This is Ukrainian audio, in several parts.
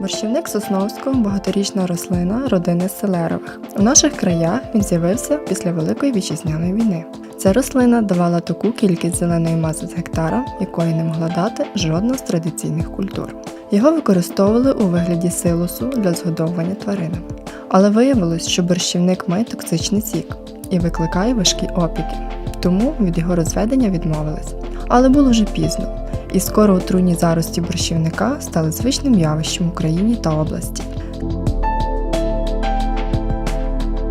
Борщівник Сосновського багаторічна рослина родини селерових. У наших краях він з'явився після Великої вітчизняної війни. Ця рослина давала таку кількість зеленої маси з гектара, якої не могла дати жодна з традиційних культур. Його використовували у вигляді силосу для згодовування тваринами. Але виявилось, що борщівник має токсичний сік і викликає важкі опіки, тому від його розведення відмовились. Але було вже пізно, і скоро отруйні зарості борщівника стали звичним явищем в Україні та області.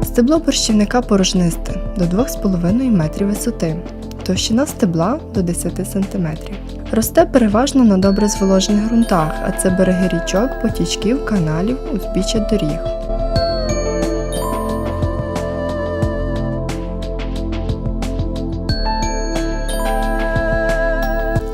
Стебло борщівника порожнисте до 2,5 метрів висоти, товщина стебла до 10 см. Росте переважно на добре зволожених ґрунтах, а це береги річок, потічків, каналів, узбіччя доріг.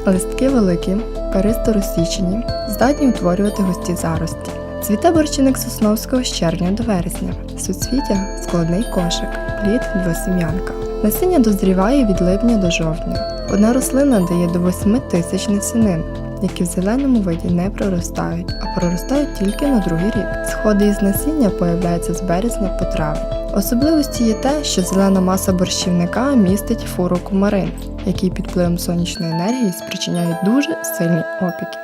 Листки великі, перисто розсічені, здатні утворювати густі зарості. Цвіте борщівник сосновського з червня до вересня. Суцвіття складний кошик, плід двосім'янка. Насіння дозріває від липня до жовтня. Одна рослина дає до 8 тисяч насінин, які в зеленому виді не проростають, а проростають тільки на другий рік. Сходи із насіння появляються з березня по травень. Особливості є те, що зелена маса борщівника містить фурокумарин, який під впливом сонячної енергії спричиняє дуже сильні опіки.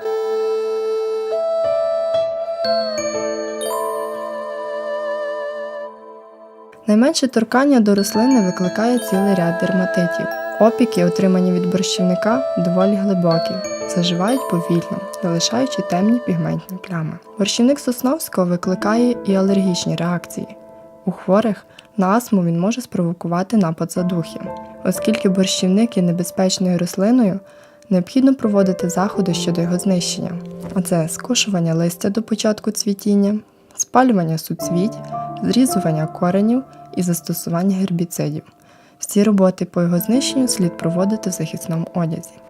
Найменше торкання до рослини викликає цілий ряд дерматитів. Опіки, отримані від борщівника, доволі глибокі, заживають повільно, залишаючи темні пігментні плями. Борщівник сосновського викликає і алергічні реакції. У хворих на астму він може спровокувати напад задухи. Оскільки борщівник є небезпечною рослиною, необхідно проводити заходи щодо його знищення, а це скошування листя до початку цвітіння, спалювання суцвіть, зрізування коренів і застосування гербіцидів. Всі роботи по його знищенню слід проводити в захисному одязі.